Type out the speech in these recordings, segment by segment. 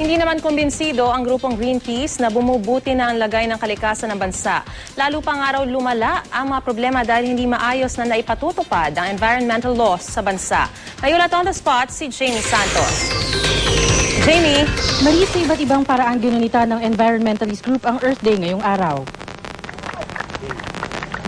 Hindi naman kumbinsido ang grupong Greenpeace na bumubuti na ang lagay ng kalikasan ng bansa. Lalo pa nga raw lumala ang mga problema dahil hindi maayos na naipatutupad ang environmental laws sa bansa. Mayulat on the spot si Jamie Santos. Jamie, Maris, sa iba't ibang paraan ginunita ng environmentalist group ang Earth Day ngayong araw.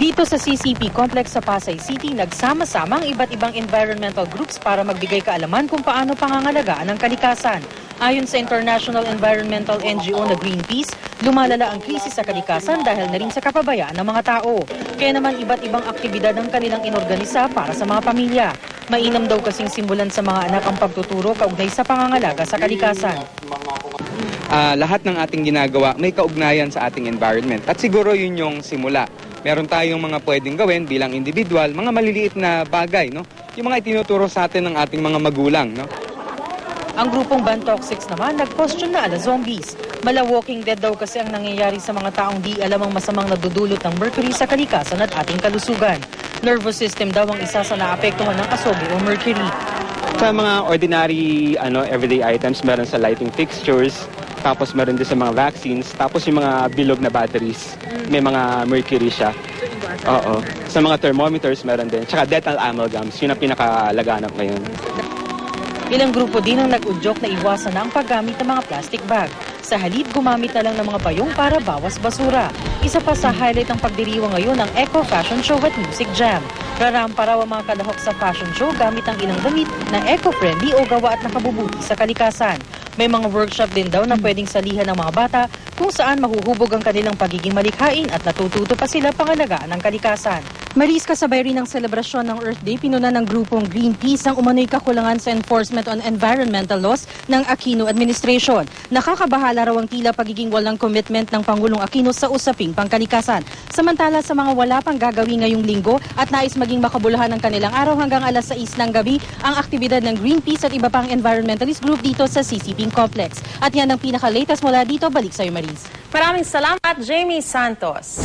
Dito sa CCP complex sa Pasay City, nagsama-sama ang iba't ibang environmental groups para magbigay kaalaman kung paano pangangalagaan ang kalikasan. Ayon sa International Environmental NGO na Greenpeace, lumalala ang krisis sa kalikasan dahil na rin sa kapabayaan ng mga tao. Kaya naman iba't ibang aktibidad ang kanilang inorganisa para sa mga pamilya. Mainam daw kasing simulan sa mga anak ang pagtuturo kaugnay sa pangangalaga sa kalikasan. Ah, lahat ng ating ginagawa may kaugnayan sa ating environment. At siguro yun yung simula. Meron tayong mga pwedeng gawin bilang individual, mga maliliit na bagay, no? Yung mga itinuturo sa atin ng ating mga magulang, no? Ang grupong Bantoxics naman nag-question na ala zombies. Mala walking dead daw kasi ang nangyayari sa mga taong di alam ang masamang nadudulot ng mercury sa kalikasan at ating kalusugan. Nervous system daw ang isa sa naapektuhan ng kasogi o mercury. Sa mga ordinary ano everyday items, meron sa lighting fixtures, tapos meron din sa mga vaccines, tapos yung mga bilog na batteries, may mga mercury siya. Oo. Sa mga thermometers, meron din. Tsaka dental amalgams, yun ang pinakalaganap ngayon. Ilang grupo din ang nag-udyok na iwasan na ang paggamit ng mga plastic bag. Sa halip, gumamit na lang ng mga payong para bawas basura. Isa pa sa highlight ng pagdiriwa ngayon ng Eco Fashion Show at Music Jam. Rarampa raw ang mga kalahok sa fashion show gamit ang ilang damit na eco-friendly o gawa at nakabubuti sa kalikasan. May mga workshop din daw na pwedeng salihan ng mga bata kung saan mahuhubog ang kanilang pagiging malikhain at natututo pa sila pangalagaan ng kalikasan. Maris, kasabay rin ng selebrasyon ng Earth Day, pinuna ng grupong Greenpeace ang umano'y kakulangan sa enforcement on environmental laws ng Aquino administration. Nakakabahala raw ang tila pagiging walang commitment ng Pangulong Aquino sa usaping pangkalikasan. Samantala sa mga wala pang gagawin ngayong linggo at nais maging makabuluhan ng kanilang araw hanggang alas 6 ng gabi ang aktibidad ng Greenpeace at iba pang environmentalist group dito sa CCP Complex. At yan ang pinaka-latest mula dito. Balik sa'yo, Maris. maraming salamat Jamie Santos.